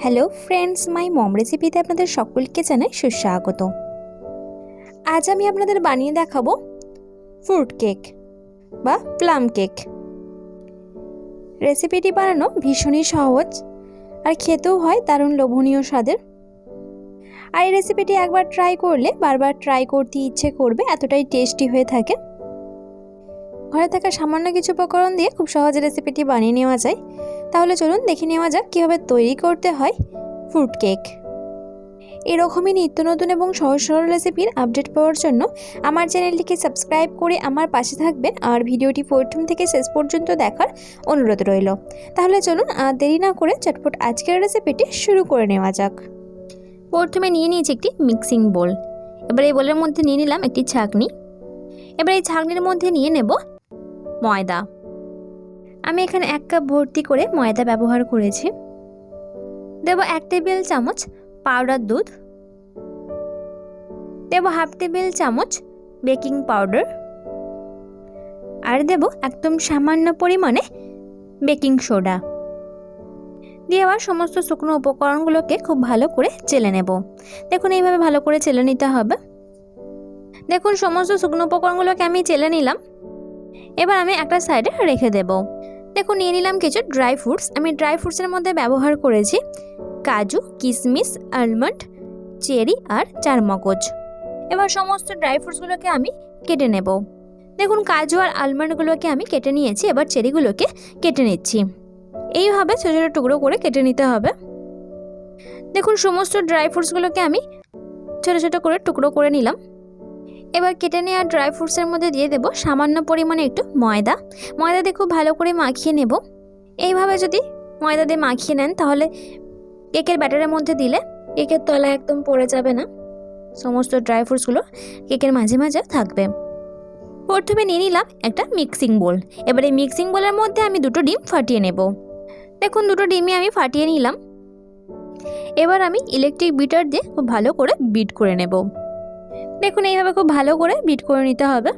Hello friends মাই মম রেসিপিতে আপনাদের সকলকে জানাই সুস্বাগত। আজ আমি আপনাদের বানিয়ে দেখাবো ফ্রুট কেক বা প্লাম কেক রেসিপিটি বানানো ভীষণই সহজ আর খেতেও হয় দারুণ লোভনীয় স্বাদের। আর এই রেসিপিটি একবার ট্রাই করলে বারবার ট্রাই করতে ইচ্ছে করবে, এতটাই টেস্টি হয়ে থাকে। ঘরে থাকা সামান্য কিছু উপকরণ দিয়ে খুব সহজে রেসিপিটি বানিয়ে নেওয়া যায়। তাহলে চলুন দেখে নেওয়া যাক কীভাবে তৈরি করতে হয় ফ্রুট কেক এরকমই নিত্য নতুন এবং সহজ সরল রেসিপির আপডেট পাওয়ার জন্য আমার চ্যানেলটিকে সাবস্ক্রাইব করে আমার পাশে থাকবেন আর ভিডিওটি প্রথম থেকে শেষ পর্যন্ত দেখার অনুরোধ রইল। তাহলে চলুন আর দেরি না করে চটপট আজকের রেসিপিটি শুরু করে নেওয়া যাক। প্রথমে নিয়ে নিয়েছি একটি মিক্সিং বোল এবার এই বোলের মধ্যে নিয়ে নিলাম একটি ছাঁকনি। এবার এই ছাঁকনির মধ্যে নিয়ে নেব ময়দা। আমি এখানে এক কাপ ভর্তি করে ময়দা ব্যবহার করেছি। দেব এক টেবিল চামচ পাউডার দুধ। দেব হাফ টেবিল চামচ বেকিং পাউডার। আর দেব একদম সামান্য পরিমাণে বেকিং সোডা। দিয়ে আবার সমস্ত শুকনো উপকরণগুলোকে খুব ভালো করে চেলে নেব। দেখুন, এইভাবে ভালো করে চেলে নিতে হবে। দেখুন, সমস্ত শুকনো উপকরণগুলোকে আমি চেলে নিলাম। এবার আমি একটা সাইডে রেখে দেব। দেখুন, নিয়ে নিলাম কিছু ড্রাই ফ্রুটস। আমি ড্রাই ফ্রুটসের মধ্যে ব্যবহার করেছি কাজু কিশমিশ আলমন্ড, চেরি আর চারমগজ। এবার সমস্ত ড্রাই ফ্রুটসগুলোকে আমি কেটে নেব। দেখুন, কাজু আর আলমন্ডগুলোকে আমি কেটে নিয়েছি। এবার চেরিগুলোকে কেটে নিচ্ছি। এইভাবে ছোটো ছোটো টুকরো করে কেটে নিতে হবে। দেখুন, সমস্ত ড্রাই ফ্রুটসগুলোকে আমি ছোটো ছোটো করে টুকরো করে নিলাম। এবার কেটে নেওয়া ড্রাই ফ্রুটসের মধ্যে দিয়ে দেবো সামান্য পরিমাণে একটু ময়দা। ময়দা দিয়ে খুব ভালো করে মাখিয়ে নেব। এইভাবে যদি ময়দা দিয়ে মাখিয়ে নেন, তাহলে কেকের ব্যাটারের মধ্যে দিলে কেকের তলা একদম পড়ে যাবে না। সমস্ত ড্রাই ফ্রুটসগুলো কেকের মাঝে মাঝে থাকবে। প্রথমে নিয়ে নিলাম একটা মিক্সিং বোল এবার এই মিক্সিং বোলের মধ্যে আমি দুটো ডিম ফাটিয়ে নেব। দেখুন, দুটো ডিমই আমি ফাটিয়ে নিলাম। এবার আমি ইলেকট্রিক বিটার দিয়ে খুব ভালো করে বিট করে নেব। দেখুন, এইভাবে খুব ভালো করে বিট করে নিতে হবে।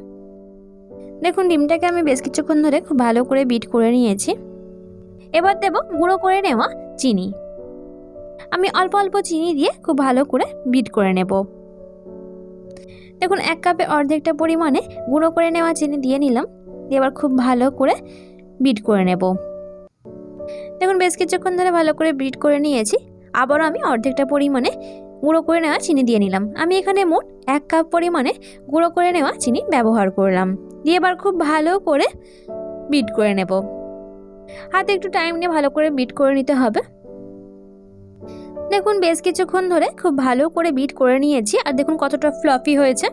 দেখুন, ডিমটাকে আমি বেশ কিছুক্ষণ ধরে খুব ভালো করে বিট করে নিয়েছি। এবার দেব গুঁড়ো করে নেওয়া চিনি। আমি অল্প অল্প চিনি দিয়ে খুব ভালো করে বিট করে নেব। দেখুন, এক কাপে অর্ধেকটা পরিমাণে গুঁড়ো করে নেওয়া চিনি দিয়ে নিলাম। দিয়ে এবার খুব ভালো করে বিট করে নেব। দেখুন, বেশ কিছুক্ষণ ধরে ভালো করে বিট করে নিয়েছি। আবারও আমি অর্ধেকটা পরিমাণে গুঁড়ো করে নেওয়া চিনি দিয়ে নিলাম। আমি এখানে মোট এক কাপ পরিমাণে গুঁড়ো করে নেওয়া চিনি ব্যবহার করলাম। দিয়ে এবার খুব ভালো করে বিট করে নেব। হাতে একটু টাইম নিয়ে ভালো করে বিট করে নিতে হবে। দেখুন, বেশ কিছুক্ষণ ধরে খুব ভালো করে বিট করে নিয়েছি। আর দেখুন, কতটা ফ্লফি হয়েছে।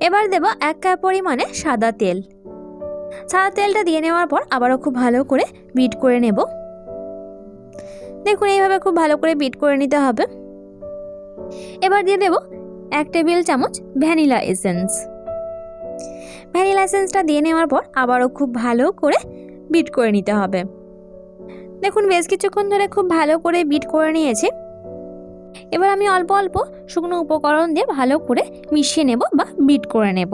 এবার দেব এক কাপ পরিমাণে সাদা তেল। সাদা তেলটা দিয়ে নেওয়ার পর আবারও খুব ভালো করে বিট করে নেব। দেখুন, এইভাবে খুব ভালো করে বিট করে নিতে হবে। এবার দিয়ে দেব এক টেবিল চামচ ভ্যানিলা এসেন্স। ভ্যানিলা এসেন্সটা দিয়ে নেওয়ার পর আবারও খুব ভালো করে বিট করে নিতে হবে। দেখুন, বেশ কিছুক্ষণ ধরে খুব ভালো করে বিট করে নিয়েছি। এবার আমি অল্প অল্প শুকনো উপকরণ দিয়ে ভালো করে মিশিয়ে নেব বা বিট করে নেব।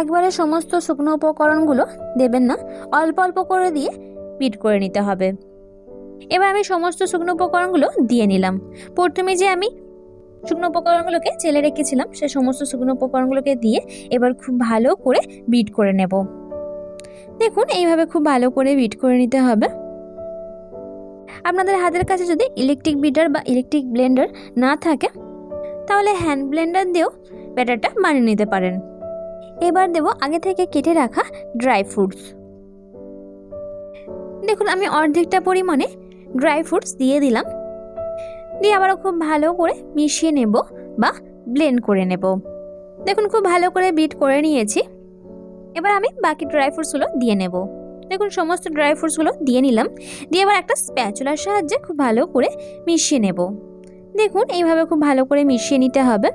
একবারে সমস্ত শুকনো উপকরণগুলো দেবেন না, অল্প অল্প করে দিয়ে বিট করে নিতে হবে। এবার আমি সমস্ত শুকনো উপকরণগুলো দিয়ে নিলাম। প্রথমে যে আমি শুকনো উপকরণগুলোকে চেলে রেখেছিলাম, সে সমস্ত শুকনো উপকরণগুলোকে দিয়ে এবার খুব ভালো করে বিট করে নেব। দেখুন, এইভাবে খুব ভালো করে বিট করে নিতে হবে। আপনাদের হাতের কাছে যদি ইলেকট্রিক বিটার বা ইলেকট্রিক ব্লেন্ডার না থাকে, তাহলে হ্যান্ড ব্লেন্ডার দিয়েও ব্যাটারটা বানিয়ে নিতে পারেন। এবার দেব আগে থেকে কেটে রাখা ড্রাই ফ্রুটস দেখুন, আমি অর্ধেকটা পরিমাণে ড্রাই ফ্রুটস দিয়ে দিলাম। দিয়ে আবারও খুব ভালো করে মিশিয়ে নেব বা ব্লেন্ড করে নেব। দেখুন, খুব ভালো করে বিট করে নিয়েছি। এবার আমি বাকি ড্রাই ফ্রুটসগুলো দিয়ে নেব। দেখুন, সমস্ত ড্রাই ফ্রুটসগুলো দিয়ে নিলাম। দিয়ে এবার একটা স্প্যাচুলার সাহায্যে খুব ভালো করে মিশিয়ে নেব। দেখুন, এইভাবে খুব ভালো করে মিশিয়ে নিতে হবে।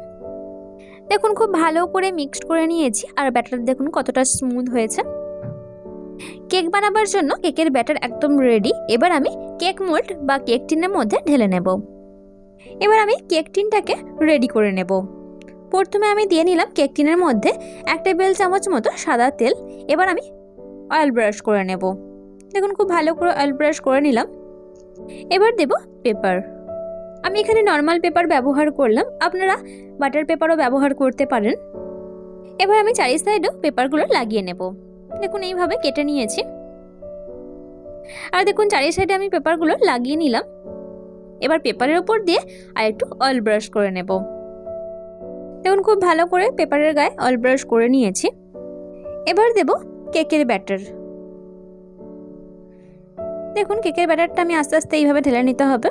দেখুন, খুব ভালো করে মিক্সড করে নিয়েছি। আর ব্যাটার দেখুন কতটা স্মুথ হয়েছে। কেক বানাবার জন্য কেকের ব্যাটার একদম রেডি এবার আমি কেক মোল্ড বা কেক টিনের মধ্যে ঢেলে নেব। এবার আমি কেক টিনটাকে রেডি করে নেব। প্রথমে আমি দিয়ে নিলাম কেক টিনের মধ্যে এক টেবিল চামচ মতো সাদা তেল। এবার আমি অয়েল ব্রাশ করে নেব। দেখুন, খুব ভালো করে অয়েল ব্রাশ করে নিলাম। এবার দেব পেপার আমি এখানে নর্মাল পেপার ব্যবহার করলাম। আপনারা বাটার পেপারও ব্যবহার করতে পারেন। এবার আমি চারি সাইডেও পেপারগুলো লাগিয়ে নেব। দেখুন, এইভাবে কেটে নিয়েছি। আর দেখুন চারি সাইডে আমি পেপারগুলো লাগিয়ে নিলাম। এবার পেপারের উপর দিয়ে আর একটু অয়েল ব্রাশ করে নেব। দেখুন, খুব ভালো করে পেপারের গায়ে অয়েল ব্রাশ করে নিয়েছি। এবার দেব কেকের ব্যাটার। দেখুন, কেকের ব্যাটারটা আমি আস্তে আস্তে এইভাবে ঢেলে নিতে হবে।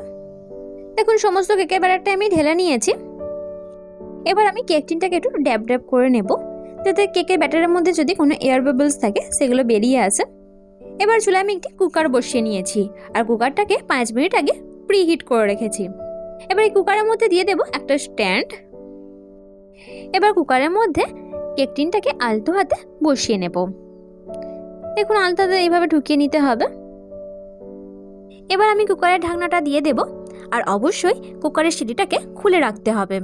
দেখুন, সমস্ত কেকের ব্যাটারটা আমি ঢেলে নিয়েছি। এবার আমি কেক টিনটাকে একটু ড্যাব ড্যাব করে নেব। যাতে কেকের ব্যাটারের মধ্যে যদি কোনো এয়ার বাবলস থাকে, সেগুলো বেরিয়ে আসে। এবার চুলে আমি একটি কুকার বসিয়ে নিয়েছি আর কুকারটাকে পাঁচ মিনিট আগে প্রি হিট করে রেখেছি। এবার এই কুকারের মধ্যে দিয়ে দেব একটা স্ট্যান্ড এবার কুকারের মধ্যে কেক টিনটাকে আলতো হাতে বসিয়ে নেব। দেখুন, আলতো হাতে এইভাবে ঢুকিয়ে নিতে হবে। এবার আমি কুকারের ঢাকনাটা দিয়ে দেব আর অবশ্যই কুকারের সিটিটাকে খুলে রাখতে হবে।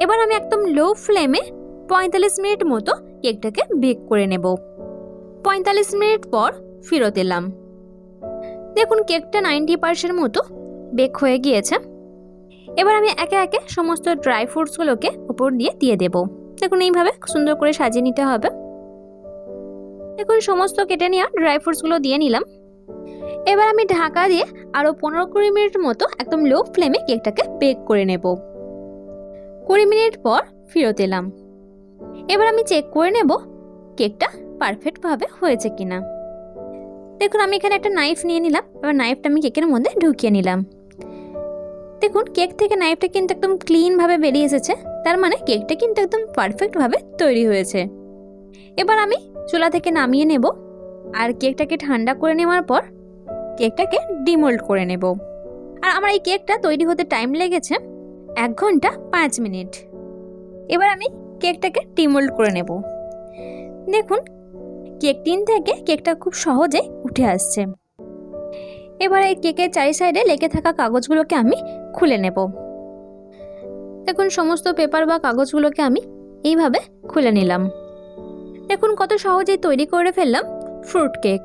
এবার আমি একদম লো ফ্লেমে পঁয়তাল্লিশ মিনিট মতো কেকটাকে বেক করে নেব। পঁয়তাল্লিশ মিনিট পর ফেরত এলাম। দেখুন, কেকটা নাইনটি পার্সেন্ট মতো বেক হয়ে গিয়েছে। এবার আমি একে একে সমস্ত ড্রাই ফ্রুটসগুলোকে উপর দিয়ে দিয়ে দেব। দেখুন, এইভাবে সুন্দর করে সাজিয়ে নিতে হবে। দেখুন, সমস্ত কেটে নেওয়া ড্রাই ফ্রুটসগুলো দিয়ে নিলাম। এবার আমি ঢাকা দিয়ে আরও পনেরো কুড়ি মিনিট মতো একদম লো ফ্লেমে কেকটাকে বেক করে নেব। কুড়ি মিনিট পর ফেরত এলাম। এবার আমি চেক করে নেব কেকটা পারফেক্টভাবে হয়েছে কিনা। দেখুন, আমি এখানে একটা নাইফ নিয়ে নিলাম। এবার নাইফটা আমি কেকের মধ্যে ঢুকিয়ে নিলাম। দেখুন, কেক থেকে নাইফটা কিন্তু একদম ক্লিনভাবে বেরিয়ে এসেছে। তার মানে কেকটা কিন্তু একদম পারফেক্টভাবে তৈরি হয়েছে। এবার আমি চুলা থেকে নামিয়ে নেব আর কেকটাকে ঠান্ডা করে নেওয়ার পর কেকটাকে ডিমোল্ড করে নেব। আর আমার এই কেকটা তৈরি হতে টাইম লেগেছে এক ঘণ্টা পাঁচ মিনিট। এবার আমি কেকটাকে ডিমোল্ড করে নেব। দেখুন, কেক টিন থেকে কেকটা খুব সহজে উঠে আসছে। এবার এই কেকের চারি সাইডে লেগে থাকা কাগজগুলোকে আমি খুলে নেব। দেখুন, সমস্ত পেপার বা কাগজগুলোকে আমি এইভাবে খুলে নিলাম। দেখুন, কত সহজেই তৈরি করে ফেললাম ফ্রুট কেক।